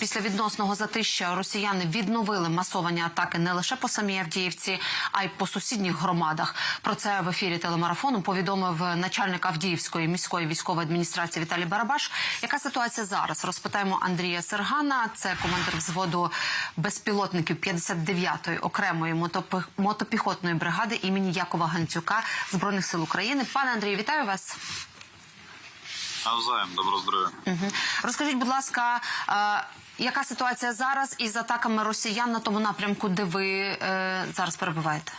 Після відносного затища росіяни відновили масовані атаки не лише по самій Авдіївці, а й по сусідніх громадах. Про це в ефірі телемарафону повідомив начальник Авдіївської міської військової адміністрації Віталій Барабаш. Яка ситуація зараз? Розпитаємо Андрія Сергана. Це командир взводу безпілотників 59-ї окремої мотопіхотної бригади імені Якова Ганцюка збройних сил України. Пане Андрію, вітаю вас. Навзаєм, добро здоров'я. Мгм. Розкажіть, будь ласка, е, яка ситуація зараз із атаками росіян на тому напрямку, де ви е, зараз перебуваєте?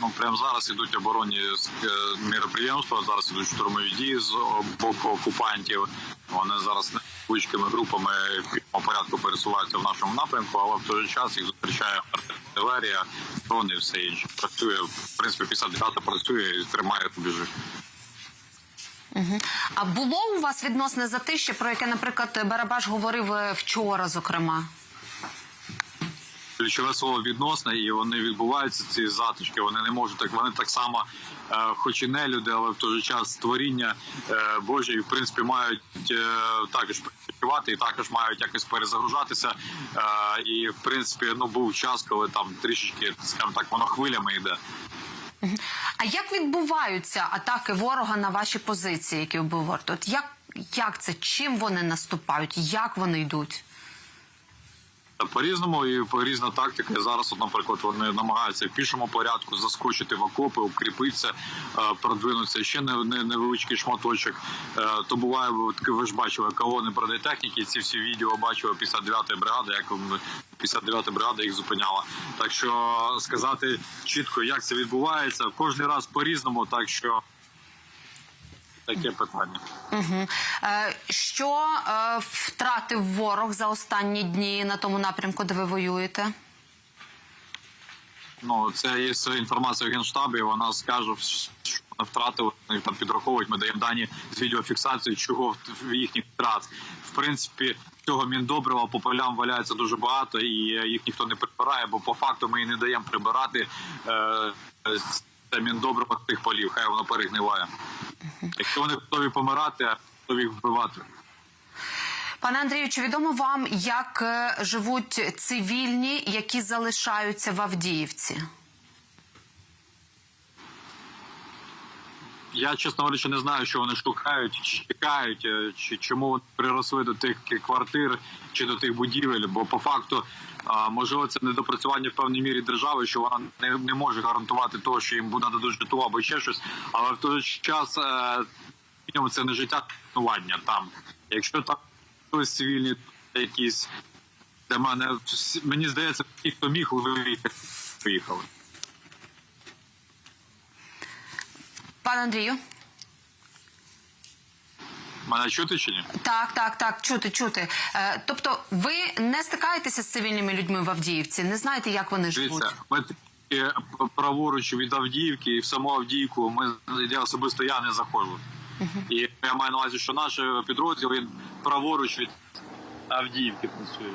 Ну прямо зараз ідуть оборонні е, міроприємства. Зараз ідуть штурмові дії з боку окупантів. Вони зараз невеличкими групами пільному порядку пересуваються в нашому напрямку, але в той же час їх зустрічає артилерія, дрони і все інше. Працює в принципі 59 працює і тримає рубежі. А було у вас відносне затище, про яке, наприклад, Барабаш говорив е, вчора, зокрема? Ключове слово відносне, і вони відбуваються. Ці затишки. Вони не можуть так. Вони так само, е, хоч і не люди, але в той же час створіння е, Божі, і в принципі мають е, також працювати і також мають якось перезагружатися. Е, і в принципі, ну був час, коли там трішечки, скажімо так, воно хвилями йде. А як відбуваються атаки ворога на ваші позиції, які ви говорите? От як, як це? Чим вони наступають? Як вони йдуть? По різному і по різна тактика. Зараз, от, наприклад, вони намагаються в пішому порядку заскочити в окопи, укріпитися, е, продвинутися ще не, не невеличкий шматочок. Е, То буває, ви ж бачили колони бронетехніки. Ці всі відео бачили 59-ї бригади, як м, 59-та бригада їх зупиняла. Так що сказати чітко, як це відбувається, кожен раз по різному. Так що таке питання. Угу. Що е, втратив ворог за останні дні на тому напрямку, де ви воюєте? Ну це є інформація в генштабі. Вона скаже, що вони втратили вони там підраховують. Ми даємо дані з відеофіксації, чого в їхніх втрат. В принципі, цього міндобрива по полям валяється дуже багато, і їх ніхто не прибирає, бо по факту ми і не даємо прибирати е, це міндобриво тих полів. Хай воно перегниває. Якщо вони готові помирати, а готові їх вбивати. Пане Андрію, чи відомо вам, як е, живуть цивільні, які залишаються в Авдіївці? Я чесно говорячи, не знаю, що вони шукають, чи чекають, е, чи чому вони приросли до тих квартир чи до тих будівель. Бо по факту можливо це недопрацювання в певній мірі держави, що вона не, не може гарантувати того, що їм буде дадуть житло або ще щось. Але в той час е, це не життя а існування там. Якщо там хтось цивільні якісь для мене мені здається, ті, хто міг виїхали. Пане Андрію? Мене чути чи ні? Так, так, так, чути, чути. Е, тобто, ви не стикаєтеся з цивільними людьми в Авдіївці, не знаєте, як вони живуть? Дивіться, ми праворуч від Авдіївки і в саму Авдіївку ми я особисто я не заходжу. І я маю на увазі, що наш підрозділ він праворуч від Авдіївки працює.